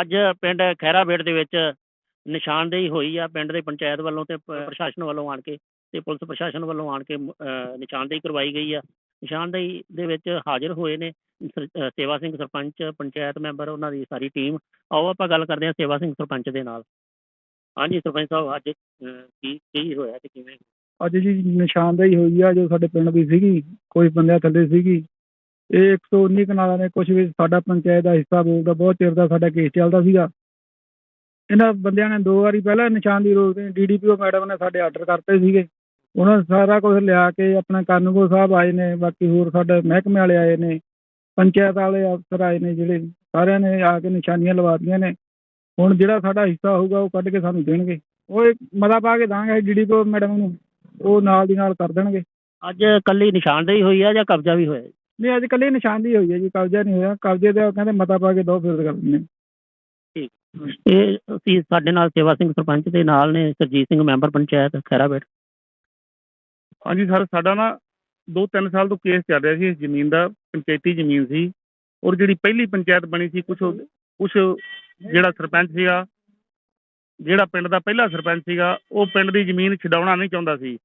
ਅੱਜ ਪਿੰਡ ਖੈਰਾਬੇੜ ਦੇ ਵਿੱਚ ਨਿਸ਼ਾਨਦੇਹੀ ਹੋਈ ਆ ਪਿੰਡ ਦੇ ਪੰਚਾਇਤ ਵੱਲੋਂ ਤੇ ਪ੍ਰਸ਼ਾਸਨ ਵੱਲੋਂ ਆਣ ਕੇ ਤੇ ਪੁਲਿਸ ਪ੍ਰਸ਼ਾਸਨ ਵੱਲੋਂ ਆਣ ਕੇ ਨਿਸ਼ਾਨਦੇਹੀ ਕਰਵਾਈ ਗਈ ਆ। ਨਿਸ਼ਾਨਦੇਹੀ ਦੇ ਵਿੱਚ ਹਾਜ਼ਰ ਹੋਏ ਨੇ ਸੇਵਾ ਸਿੰਘ ਸਰਪੰਚ ਪੰਚਾਇਤ ਮੈਂਬਰ ਉਹਨਾਂ ਦੀ ਸਾਰੀ ਟੀਮ। ਆਓ ਆਪਾਂ ਗੱਲ ਕਰਦੇ ਹਾਂ ਸੇਵਾ ਸਿੰਘ ਸਰਪੰਚ ਦੇ ਨਾਲ। ਹਾਂਜੀ ਸਰਪੰਚ ਸਾਹਿਬ ਅੱਜ ਕੀ ਕੀ ਹੋਇਆ ਤੇ ਕਿਵੇਂ? ਅੱਜ ਜੀ ਨਿਸ਼ਾਨਦੇਹੀ ਹੋਈ ਆ ਜੋ ਸਾਡੇ ਪਿੰਡ ਦੀ ਸੀਗੀ ਕੋਈ ਬੰਦਿਆਂ ਥੱਲੇ ਸੀਗੀ। ਇਹ 119 ਕਨਾਲਾਂ ਨੇ ਕੁਝ ਵੀ ਸਾਡਾ ਪੰਚਾਇਤ ਦਾ ਹਿੱਸਾ ਬੋਲਦਾ, ਬਹੁਤ ਚਿਰ ਦਾ ਸਾਡਾ ਕੇਸ ਚੱਲਦਾ ਸੀਗਾ। ਇਹਨਾਂ ਬੰਦਿਆਂ ਨੇ ਦੋ ਵਾਰੀ ਪਹਿਲਾਂ ਨਿਸ਼ਾਨ ਨਿਸ਼ਾਨਦੀ ਰੋਕ ਦੇ ਡੀਡੀਪੀਓ ਮੈਡਮ ਨੇ ਸਾਡੇ ਆਰਡਰ ਕਰਤੇ ਸੀਗੇ। ਉਹਨਾਂ ਨੇ ਸਾਰਾ ਕੁਝ ਲਿਆ ਕੇ ਆਪਣਾ ਕਾਨੂੰਗੋ ਸਾਹਿਬ ਆਏ ਨੇ, ਬਾਕੀ ਹੋਰ ਸਾਡੇ ਮਹਿਕਮੇ ਵਾਲੇ ਆਏ ਨੇ, ਪੰਚਾਇਤ ਵਾਲੇ ਅਫਸਰ ਆਏ ਨੇ ਜਿਹੜੇ, ਸਾਰਿਆਂ ਨੇ ਆ ਕੇ ਨਿਸ਼ਾਨੀਆਂ ਲਵਾਤੀਆਂ ਨੇ। ਹੁਣ ਜਿਹੜਾ ਸਾਡਾ ਹਿੱਸਾ ਹੋਊਗਾ ਉਹ ਕੱਢ ਕੇ ਸਾਨੂੰ ਦੇਣਗੇ। ਉਹ ਇੱਕ ਮਤਾ ਪਾ ਕੇ ਦਾਂਗੇ ਡੀਡੀਪੀਓ ਮੈਡਮ ਨੂੰ, ਉਹ ਨਾਲ ਦੀ ਨਾਲ ਕਰ ਦੇਣਗੇ। ਅੱਜ ਕੱਲੀ ਨਿਸ਼ਾਨਦੇਹੀ ਹੋਈ ਆ ਜਾਂ ਕਬਜ਼ਾ ਵੀ ਹੋਇਆ ਨਹੀਂ ਅੱਜ ਕੱਲ੍ਹ ਹੀ ਨਿਸ਼ਾਨਦੀ ਹੋਈ ਹੈ ਜੀ ਕਬਜ਼ਾ ਨਹੀਂ ਹੋਇਆ। ਕਬਜ਼ੇ ਦਾ ਉਹ ਕਹਿੰਦੇ ਮਤਾ ਪਾ ਕੇ ਦੋ ਫਿਰ ਕਰ ਦਿੰਦੇ ਇਹ ਅਸੀਂ ਸਾਡੇ ਨਾਲ ਸੇਵਾ ਸਿੰਘ ਸਰਪੰਚ ਦੇ ਨਾਲ ਨੇ ਸਰਜੀਤ ਸਿੰਘ ਮੈਂਬਰ ਪੰਚਾਇਤ ਖੈਰਾਬੇੜ ਹਾਂਜੀ ਸਰ ਸਾਡਾ ਨਾ 2-3 ਸਾਲ ਤੋਂ ਕੇਸ ਚੱਲ ਰਿਹਾ ਸੀ ਇਸ ਜ਼ਮੀਨ ਦਾ ਪੰਚਾਇਤੀ ਜ਼ਮੀਨ ਸੀ। ਔਰ ਜਿਹੜੀ ਪਹਿਲੀ ਪੰਚਾਇਤ ਬਣੀ ਸੀ ਕੁਝ ਕੁਝ ਜਿਹੜਾ ਸਰਪੰਚ ਸੀਗਾ ਜਿਹੜਾ ਪਿੰਡ ਦਾ ਪਹਿਲਾ ਸਰਪੰਚ ਸੀਗਾ ਉਹ ਪਿੰਡ ਦੀ ਜ਼ਮੀਨ ਛਡਾਉਣਾ ਨਹੀਂ ਚਾਹੁੰਦਾ ਸੀ।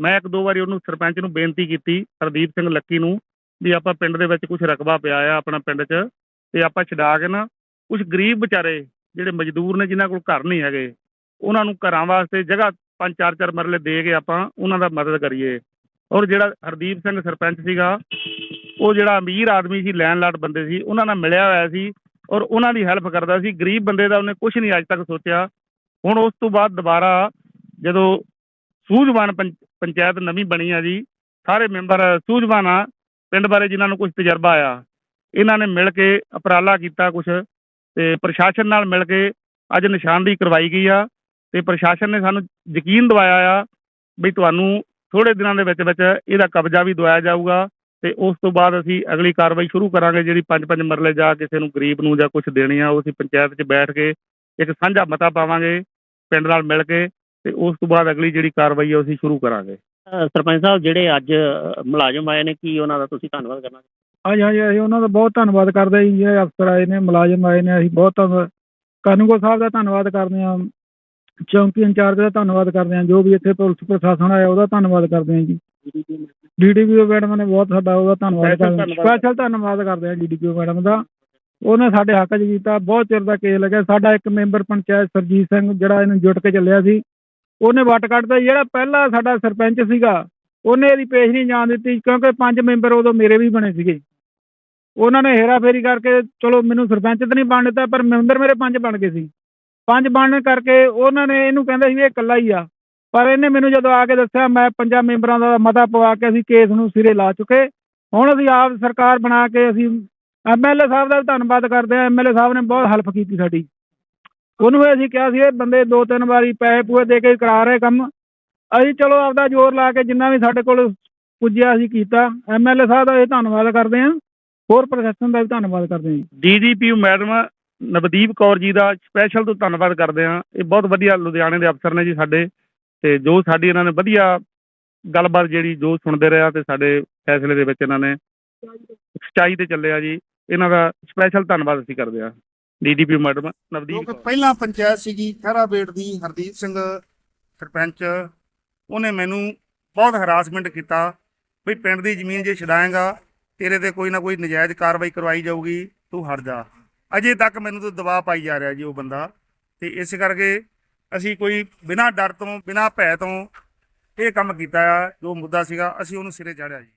ਮੈਂ ਇੱਕ ਦੋ ਵਾਰੀ ਉਹਨੂੰ ਸਰਪੰਚ ਨੂੰ ਬੇਨਤੀ ਕੀਤੀ ਹਰਦੀਪ ਸਿੰਘ ਲੱਕੀ ਨੂੰ ਵੀ ਆਪਾਂ ਪਿੰਡ ਦੇ ਵਿੱਚ ਕੁਝ ਰਕਬਾ ਪਿਆ ਆ ਆਪਣਾ ਪਿੰਡ 'ਚ, ਤੇ ਆਪਾਂ ਛਡਾ ਕੇ ਨਾ ਕੁਝ ਗਰੀਬ ਵਿਚਾਰੇ ਜਿਹੜੇ ਮਜ਼ਦੂਰ ਨੇ, ਜਿਨ੍ਹਾਂ ਕੋਲ ਘਰ ਨਹੀਂ ਹੈਗੇ, ਉਹਨਾਂ ਨੂੰ ਘਰਾਂ ਵਾਸਤੇ ਜਗ੍ਹਾ ਪੰਜ ਚਾਰ ਚਾਰ ਮਰਲੇ ਦੇ ਕੇ ਆਪਾਂ ਉਹਨਾਂ ਦਾ ਮਦਦ ਕਰੀਏ। ਔਰ ਜਿਹੜਾ ਹਰਦੀਪ ਸਿੰਘ ਸਰਪੰਚ ਸੀਗਾ, ਉਹ ਜਿਹੜਾ ਅਮੀਰ ਆਦਮੀ ਸੀ ਲੈਂਡਲਾਰਡ ਬੰਦੇ ਸੀ, ਉਹਨਾਂ ਨਾਲ ਮਿਲਿਆ ਹੋਇਆ ਸੀ ਔਰ ਉਹਨਾਂ ਦੀ ਹੈਲਪ ਕਰਦਾ ਸੀ। ਗਰੀਬ ਬੰਦੇ ਦਾ ਉਹਨੇ ਕੁਝ ਨਹੀਂ ਅੱਜ ਤੱਕ ਸੋਚਿਆ। ਹੁਣ ਉਸ ਤੋਂ ਬਾਅਦ ਦੁਬਾਰਾ ਜਦੋਂ ਸੂਝਵਾਨ ਪੰਚਾਇਤ ਨਵੀਂ ਬਣੀ ਆ ਜੀ, ਸਾਰੇ ਮੈਂਬਰ ਸੂਝਵਾਨ ਆ ਪਿੰਡ ਬਾਰੇ ਜਿਨ੍ਹਾਂ ਨੂੰ ਕੁਝ ਤਜਰਬਾ ਆ ਇਹਨਾਂ ਨੇ ਮਿਲ ਕੇ ਉਪਰਾਲਾ ਕੀਤਾ ਕੁਝ ਤੇ ਪ੍ਰਸ਼ਾਸਨ ਨਾਲ ਮਿਲ ਕੇ ਅੱਜ ਨਿਸ਼ਾਨਦੇਹੀ ਕਰਵਾਈ ਗਈ ਆ ਤੇ ਪ੍ਰਸ਼ਾਸਨ ਨੇ ਸਾਨੂੰ ਯਕੀਨ ਦਿਵਾਇਆ ਆ ਵੀ ਤੁਹਾਨੂੰ ਥੋੜੇ ਦਿਨਾਂ ਦੇ ਵਿੱਚ ਵਿੱਚ ਇਹਦਾ ਕਬਜ਼ਾ ਵੀ ਦਵਾਇਆ ਜਾਊਗਾ ਤੇ ਉਸ ਤੋਂ ਬਾਅਦ ਅਸੀਂ ਅਗਲੀ ਕਾਰਵਾਈ ਸ਼ੁਰੂ ਕਰਾਂਗੇ ਜਿਹੜੀ ਪੰਜ ਪੰਜ ਮਰਲੇ ਜਾ ਕਿਸੇ ਨੂੰ ਗਰੀਬ ਨੂੰ ਜਾਂ ਕੁਝ ਦੇਣੀ ਆ, ਉਹ ਅਸੀਂ ਪੰਚਾਇਤ 'ਚ ਬੈਠ ਕੇ ਇੱਕ ਸਾਂਝਾ ਮਤਾ ਪਾਵਾਂਗੇ, ਪਿੰਡ ਨਾਲ ਮਿਲ ਕੇ ਤੇ ਉਸ ਤੋਂ ਬਾਅਦ ਅਗਲੀ ਜਿਹੜੀ ਕਾਰਵਾਈ ਆ ਉਹ ਅਸੀਂ ਸ਼ੁਰੂ ਕਰਾਂਗੇ। ਸਰਪੰਚ ਸਾਹਿਬ ਜਿਹੜੇ ਅੱਜ ਮੁਲਾਜ਼ਮ ਆਏ ਨੇ ਕੀ ਉਹਨਾਂ ਦਾ ਤੁਸੀਂ ਧੰਨਵਾਦ ਕਰਨਾ ਹਾਂਜੀ ਹਾਂਜੀ ਅਸੀਂ ਉਹਨਾਂ ਦਾ ਬਹੁਤ ਧੰਨਵਾਦ ਕਰਦੇ ਹਾਂ ਜੀ। ਜਿਹੜੇ ਅਫਸਰ ਆਏ ਨੇ ਮੁਲਾਜ਼ਮ ਆਏ ਨੇ ਅਸੀਂ ਬਹੁਤ ਧੰਨਵਾਦ। ਕਾਨੂੰਗੋ ਸਾਹਿਬ ਦਾ ਧੰਨਵਾਦ ਕਰਦੇ ਹਾਂ ਚੌਂਕੀ ਇੰਚਾਰਜ ਦਾ ਧੰਨਵਾਦ ਕਰਦੇ ਹਾਂ ਜੋ ਵੀ ਇੱਥੇ ਪੁਲਿਸ ਪ੍ਰਸ਼ਾਸਨ ਆਇਆ ਉਹਦਾ ਧੰਨਵਾਦ ਕਰਦੇ ਹਾਂ ਜੀ। DDPO madam. ਨੇ ਬਹੁਤ ਸਾਡਾ ਉਹਦਾ ਧੰਨਵਾਦ ਕਰਦੇ। ਸਪੈਸ਼ਲ ਧੰਨਵਾਦ। ਕਰਦੇ ਹਾਂ ਡੀਡੀਪੀਓ ਮੈਡਮ ਦਾ। ਉਹਨੇ ਸਾਡੇ ਹੱਕ 'ਚ ਕੀਤਾ। ਬਹੁਤ ਚਿਰ ਦਾ ਕੇਸ ਲੱਗਿਆ। ਸਾਡਾ ਇੱਕ ਮੈਂਬਰ ਪੰਚਾਇਤ ਸਰਜੀਤ ਸਿੰਘ ਜਿਹੜਾ ਇਹਨੂੰ ਜੁੱਟ ਕੇ ਚੱਲਿਆ ਸੀ ਉਹਨੇ ਵੱਟ ਕੱਢਦਾ ਜਿਹੜਾ ਪਹਿਲਾ ਸਾਡਾ ਸਰਪੰਚ ਸੀਗਾ, ਉਹਨੇ ਇਹਦੀ ਪੇਸ਼ ਨਹੀਂ ਜਾਣ ਦਿੱਤੀ ਕਿਉਂਕਿ ਪੰਜ ਮੈਂਬਰ ਉਦੋਂ ਮੇਰੇ ਵੀ ਬਣੇ ਸੀਗੇ। ਉਹਨਾਂ ਨੇ ਹੇਰਾਫੇਰੀ ਕਰਕੇ ਚਲੋ ਮੈਨੂੰ ਸਰਪੰਚ ਤਾਂ ਨਹੀਂ ਬਣ ਦਿੱਤਾ, ਪਰ ਮੈਂਬਰ ਮੇਰੇ ਪੰਜ ਬਣ ਗਏ ਸੀ। ਪੰਜ ਬਣਨ ਕਰਕੇ ਉਹਨਾਂ ਨੇ ਇਹਨੂੰ ਕਹਿੰਦੇ ਸੀ ਵੀ ਇਹ ਇਕੱਲਾ ਹੀ ਆ। ਪਰ ਇਹਨੇ ਮੈਨੂੰ ਜਦੋਂ ਆ ਕੇ ਦੱਸਿਆ, ਮੈਂ ਪੰਜਾਂ ਮੈਂਬਰਾਂ ਦਾ ਮਤਾ ਪਵਾ ਕੇ ਅਸੀਂ ਕੇਸ ਨੂੰ ਸਿਰੇ ਲਾ ਚੁੱਕੇ। ਹੁਣ ਅਸੀਂ ਆਪ ਸਰਕਾਰ ਬਣਾ ਕੇ ਅਸੀਂ ਐਮਐਲਏ ਸਾਹਿਬ ਦਾ ਵੀ ਧੰਨਵਾਦ ਕਰਦੇ ਹਾਂ। ਐਮਐਲਏ ਸਾਹਿਬ ਨੇ ਬਹੁਤ ਹੈਲਪ ਕੀਤੀ ਸਾਡੀ। ਉਹਨੂੰ ਅਸੀਂ ਕਿਹਾ ਸੀ, ਇਹ ਬੰਦੇ ਦੋ ਤਿੰਨ ਵਾਰੀ ਪੈਸੇ ਪੂਏ ਦੇ ਕੇ ਕਰਾ ਰਹੇ ਕੰਮ। ਅਸੀਂ ਚਲੋ ਆਪਦਾ ਜ਼ੋਰ ਲਾ ਕੇ ਜਿੰਨਾ ਵੀ ਸਾਡੇ ਕੋਲ ਪੁੱਜਿਆ ਅਸੀਂ ਕੀਤਾ। ਐਮਐਲਏ ਸਾਹਿਬ ਦਾ ਇਹ ਧੰਨਵਾਦ ਕਰਦੇ ਹਾਂ। ਹੋਰ ਪ੍ਰਸ਼ਾਸਨ ਦਾ ਵੀ ਧੰਨਵਾਦ ਕਰਦੇ ਹਾਂ ਜੀ। ਡੀਡੀਪੀਓ ਮੈਡਮ ਨਵਦੀਪ ਕੌਰ ਜੀ ਦਾ ਸਪੈਸ਼ਲ ਤੋਂ ਧੰਨਵਾਦ ਕਰਦੇ ਹਾਂ। ਇਹ ਬਹੁਤ ਵਧੀਆ ਲੁਧਿਆਣੇ ਦੇ ਅਫਸਰ ਨੇ ਜੀ ਸਾਡੇ। ਤੇ ਜੋ ਸਾਡੀ ਇਹਨਾਂ ਨੇ ਵਧੀਆ ਗੱਲਬਾਤ ਜਿਹੜੀ ਜੋ ਸੁਣਦੇ ਰਿਹਾ ਤੇ ਸਾਡੇ ਫੈਸਲੇ ਦੇ ਵਿੱਚ ਇਹਨਾਂ ਨੇ ਸੱਚਾਈ ਤੇ ਚੱਲਿਆ ਜੀ। ਇਹਨਾਂ ਦਾ ਸਪੈਸ਼ਲ ਧੰਨਵਾਦ ਅਸੀਂ ਕਰਦੇ ਹਾਂ। ਡੀਡੀਪੀਓ ਮੈਡਮ ਨਵਦੀਪ ਕਿਉਂਕਿ ਕੌਰ। ਪਹਿਲਾਂ ਪੰਚਾਇਤ ਸੀਗੀ ਖਹਿਰਾਬੇਟ ਦੀ ਹਰਦੀਪ ਸਿੰਘ ਸਰਪੰਚ ਉਹਨੇ ਮੈਨੂੰ ਬਹੁਤ ਹਰਾਸਮੈਂਟ ਕੀਤਾ ਵੀ ਪਿੰਡ ਦੀ ਜ਼ਮੀਨ ਜੇ ਛਡਾਏਗਾ ਤੇਰੇ ਤੇ ਕੋਈ ਨਾ ਕੋਈ ਨਜਾਇਜ਼ ਕਾਰਵਾਈ ਕਰਵਾਈ ਜਾਊਗੀ ਤੂੰ ਹਟ ਜਾ। ਅਜੇ ਤੱਕ ਮੈਨੂੰ ਤਾਂ ਦਬਾਅ ਪਾਈ ਜਾ ਰਿਹਾ ਜੀ ਉਹ ਬੰਦਾ। ਤੇ ਇਸ ਕਰਕੇ ਅਸੀਂ ਕੋਈ ਬਿਨਾਂ ਡਰ ਤੋਂ ਬਿਨਾਂ ਭੈ ਤੋਂ ਇਹ ਕੰਮ ਕੀਤਾ ਆ ਜੋ ਮੁੱਦਾ ਸੀਗਾ ਅਸੀਂ ਉਹਨੂੰ ਸਿਰੇ ਚਾੜਿਆ ਜੀ।